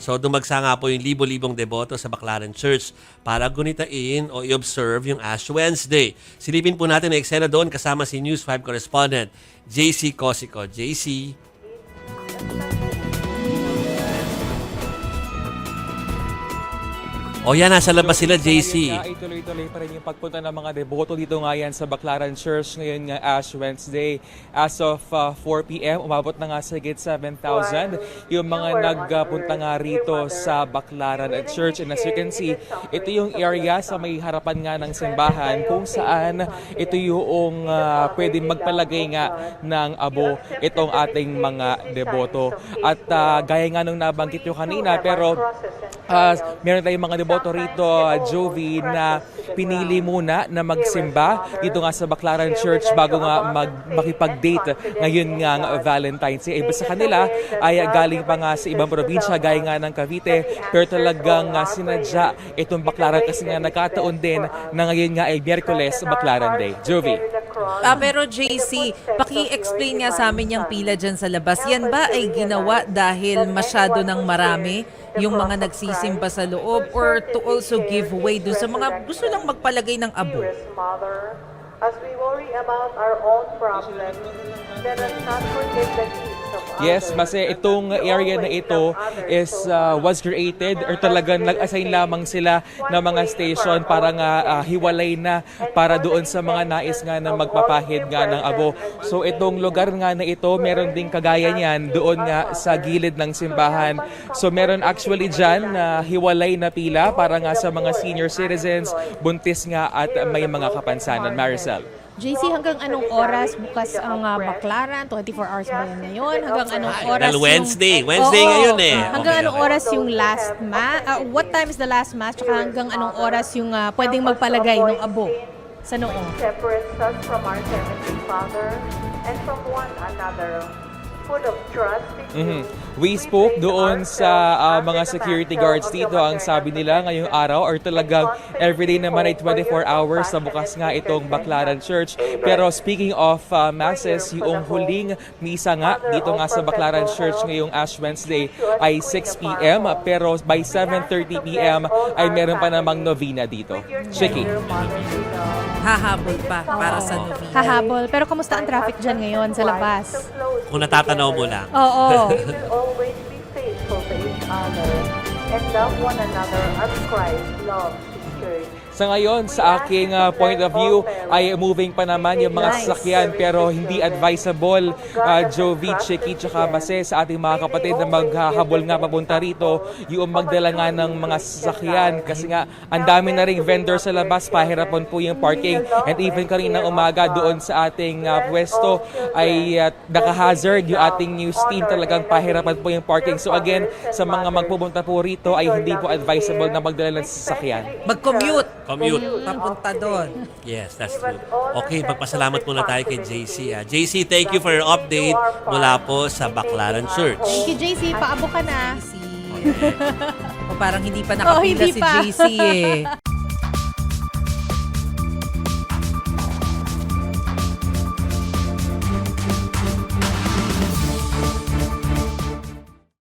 So dumagsa nga po yung libo-libong deboto sa Baclaran Church para gunitain o i-observe yung Ash Wednesday. Silipin po natin ang eksena doon kasama si News 5 correspondent JC Cosico. JC, O yan, nasa labas sila, JC. Ituloy-tuloy pa rin yung pagpunta ng mga deboto dito nga yan sa Baclaran Church ngayon nga Ash Wednesday. As of uh, 4 p.m., umabot na nga sa higit 7,000 yung mga nagpunta nga rito sa Baclaran Church. And as you can see, ito yung area sa may harapan nga ng simbahan kung saan ito yung uh, pwede magpalagay nga ng abo itong ating mga deboto. At uh, gaya nga nung nabanggit nyo kanina, pero Ah, meron tayong mga deboto rito, uh, Jovi, na pinili muna na magsimba dito nga sa Baclaran Church bago nga mag, makipag-date ngayon nga Valentine's Day. Iba sa kanila ay galing pa nga sa ibang probinsya, gaya nga ng Cavite, pero talagang sinadya itong Baclaran kasi nga nagkataon din na ngayon nga ay Miyerkules, Baclaran Day. Jovi. Ah, pero JC, paki-explain nga sa amin yung pila dyan sa labas. Yan ba ay ginawa dahil masyado ng marami yung mga nagsisimba sa loob or to also give way dun sa mga gusto lang magpalagay ng abo? As we worry about our own problems, let us not forget the needs of Yes, kasi itong area na ito is uh, was created or talagang nag-assign lamang sila ng mga station para nga uh, hiwalay na para doon sa mga nais nga na magpapahid nga ng abo. So itong lugar nga na ito, meron ding kagaya niyan doon nga sa gilid ng simbahan. So meron actually dyan na hiwalay na pila para nga sa mga senior citizens, buntis nga at may mga kapansanan. Maricel. JC, hanggang anong oras bukas ang uh, Baclaran? 24 hours ba yan ngayon? Hanggang anong Ay, oras dahil Wednesday. yung... Wednesday Oo. ngayon eh. Hanggang Okay, anong okay. oras yung last mass? what time is the last mass? Tsaka hanggang anong oras yung uh, pwedeng magpalagay ng abo sa noo? separates us from our Heavenly Father and from one another. Full of trust in you, Mhm. We spoke doon sa under mga security guards dito. Ang sabi nila ngayong araw or talagang everyday naman ay 24 hours na bukas nga itong Baclaran Church. Pero speaking of ah, masses, yung huling misa nga dito nga sa Baclaran Church ngayong Ash Wednesday ay 6 p.m. Pero by 7.30 p.m. ay meron pa namang novena dito. Love. Hahabol pa para sa novena. Hahabol. Pero kamusta ang traffic dyan ngayon sa labas? Kung natatanaw mo lang. Oo. Always be faithful to each other and love one another as Christ loved. Sa ngayon, sa aking uh, point of view, ay moving pa naman yung mga sasakyan pero hindi advisable, uh, Jovi, Chicky, tsaka Base sa ating mga kapatid na maghahabol nga papunta rito yung magdala nga ng mga sasakyan kasi nga ang dami na ring vendor sa labas, pahirapan po yung parking and even kanina umaga doon sa ating uh, pwesto ay uh, naka-hazard yung ating news team talagang pahirapan po yung parking. So again, sa mga magpupunta po rito ay hindi po advisable na magdala ng sasakyan. Mag-commute. Commute. Papunta doon. Yes, that's true. Okay, magpasalamat muna tayo kay JC. Ah. JC, thank you for your update mula po sa Baclaran Church. Thank you, JC. Paabo ka na. JC. o parang hindi pa Oh, nakapila hindi si pa. JC eh.